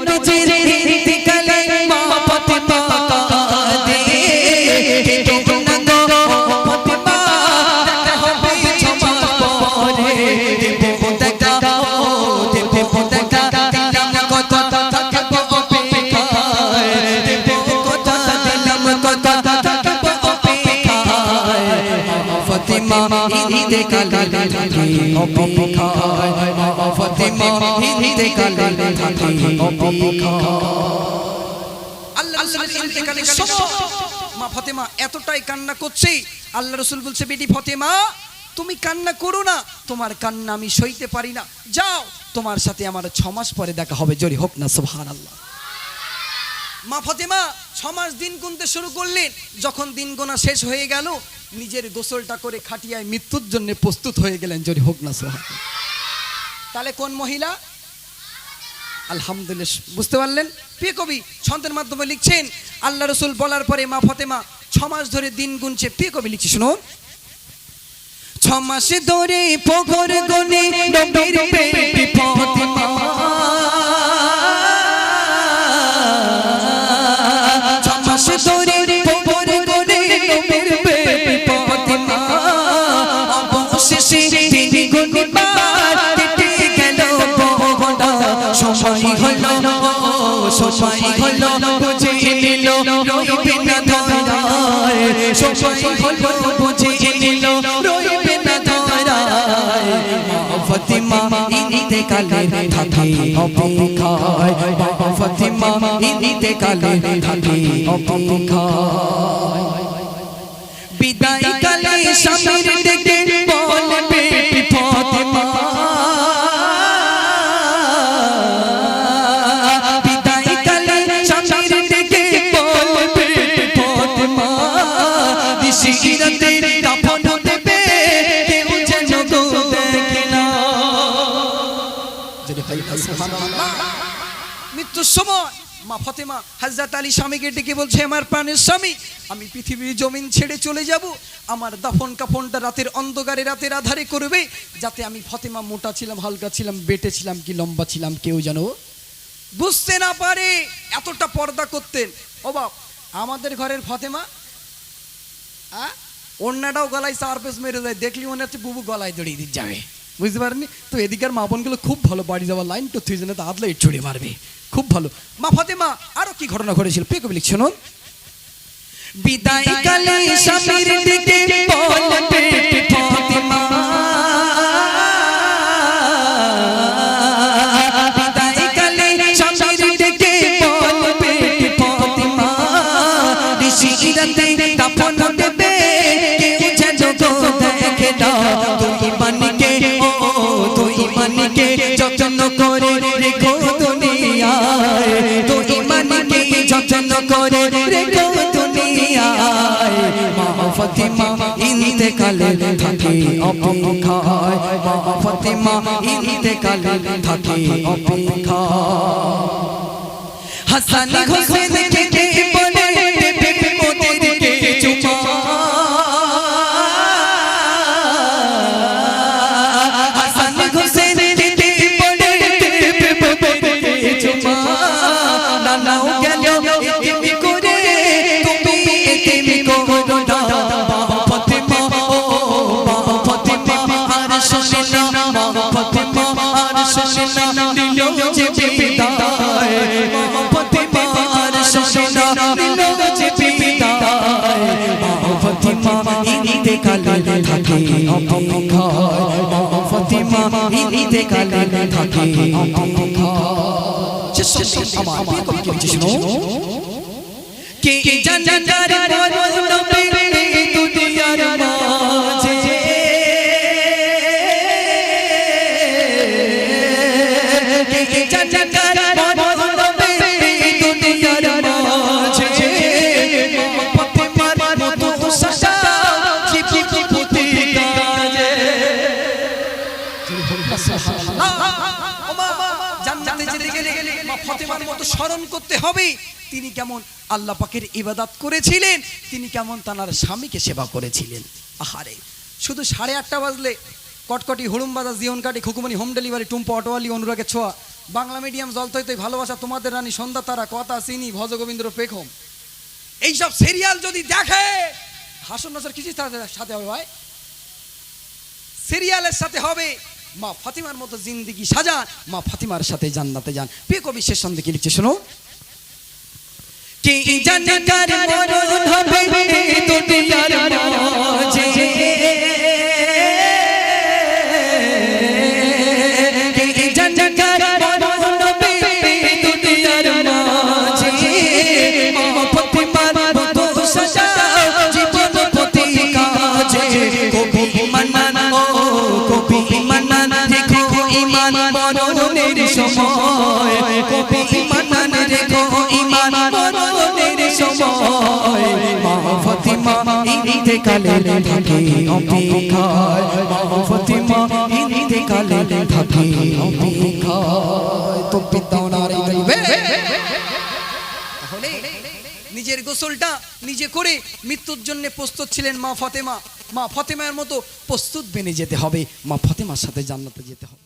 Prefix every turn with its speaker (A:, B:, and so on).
A: নবীজির ইন্তিকালে মা ফাতেমা কাঁদে কেঁদো না গো ফাতেমা দেখা হবে ফাতেমা কালে থাকে। ফাতেমা কালে থাকে।
B: মা কান্না করছে। আল্লাহ বলছে তুমি কান্না করো না। তোমার কান্না আমি সইতে পারি না। যাও, তোমার সাথে আমার ছ মাস পরে দেখা হবে। জোরে হোক না সুবহান আল্লাহ মা ফতেমা, ছ মাস দিন গুনতে শুরু করলেন। যখন দিন গোনা শেষ হয়ে গেল নিজের গোসলটা করে খাটিয়ায় মৃত্যুর জন্য প্রস্তুত হয়ে গেলেন জোরে হোক না সুবহান তাহলে কোন মহিলা? আলহামদুলিল্লাহ, বুঝতে পারলেন? প্রিয় কবি, ছন্দের মাধ্যমে লিখছেন, আল্লাহ রসুল বলার পরে মা ফতেমা ছ মাস ধরে দিন গুনছে। প্রিয় কবি, লিখছে, শুনুন।
A: ছ মাস ধরে পগর গনে নবীর বেটি ফাতেমা সময় হলো বুঝে নিল রইবে না ধরায় সময় হলো বুঝে নিল রইবে না ধরায় ফতিমা ইনিতে কালে থাকে অপেক্ষায় ফতিমা ইনিতে কালে থাকে অপেক্ষায়। বিদায় কালে স্বামীর ডেকে
B: মৃত্যুর সময়। মা ফতেমা হাজরত আলী স্বামীকে ডেকে বলছে আমার প্রাণের স্বামী, আমি পৃথিবীর জমিন ছেড়ে চলে যাব। আমার দাফন কাফনটা রাতের অন্ধকারে রাতের আধারে করবে, যাতে আমি ফতেমা মোটা ছিলাম, হালকা ছিলাম, বেটে ছিলাম কি লম্বা ছিলাম, কেউ যেন বুঝতে না পারে এতটা পর্দা করতেন। বাপ, আমাদের ঘরের ফতেমা হ্যাঁ অন্যটাও গলায় চার মেরে যায় দেখলি মনে হচ্ছে বুবু গলায় দিয়ে যাবে। বুঝতে পারেনি তো এদিকের মা বোনগুলো খুব ভালো, বাড়ি যাওয়ার লাইন তো তুই তো আদলে ছড়িয়ে মারবে। খুব ভালো। মা ফতেমা, আরও কি ঘটনা ঘটেছিল? পে কবি লিখছেন
A: বিদায় কালে স্বামীর দিকে যত্ন করে রেখো দুনিয়ায়। মা ফতিমা ইন্তেকালে থাকে অপেক্ষায়। মা ফতিমা ইন্তেকালে থাকে অপেক্ষায়। হাসান হোসেন ফতেমা ইনিতে কালে থাকে। অপেক্ষায় বাবা ফতেমা ইনিতে কালে থাকে। অপেক্ষায়
B: আমার প্রিয় কবি কি বলছে শুনো
A: ফতেমার মতো
B: স্মরণ করতে হবে। তিনি কেমন আল্লাহ পাকের ইবাদাত করেছিলেন, তিনি কেমন তানার স্বামীকে সেবা করেছিলেন। আহারে, শুধু সাড়ে আটটা বাজলে কটকটি হুড়ুম বাজার জিয়ন কাটি খুকুমনি হোম ডেলিভারি, টুম্পা, অটোয়ালি, অনুরাগের ছোঁয়া। বাংলা মিডিয়াম জল তৈতই ভালোবাসা, তোমাদের রানী, সন্ধ্যা, তারা, কথা চিনি ভজগোবিন্দ্র, পেখম। এইসব সিরিয়াল যদি দেখে হাসন নাসর কিছু সাথে হবে ভাই? সিরিয়ালের সাথে হবে মা ফাতিমার মতো জিন্দিগি সাজান, মা ফাতিমার সাথে জান্নাতে যান। প্রিয় কবি, শেষ সন্ধে কি লিখছে শোনো
A: কি জানি কার মরণ হবে, দুনিয়ার মাঝে? ইনিতে কালে থাকে অপেক্ষায় মা ফাতিমা ইনিতে থাকে অপেক্ষায়
B: তো পিতাওনার এই গাইবে তাহলে নিজের গোসলটা নিজে করে মৃত্যুর জন্য প্রস্তুত ছিলেন মা ফাতেমা। মা ফাতেমার মতো প্রস্তুত বেনে যেতে হবে। মা ফাতেমার সাথে জান্নাতে যেতে হবে।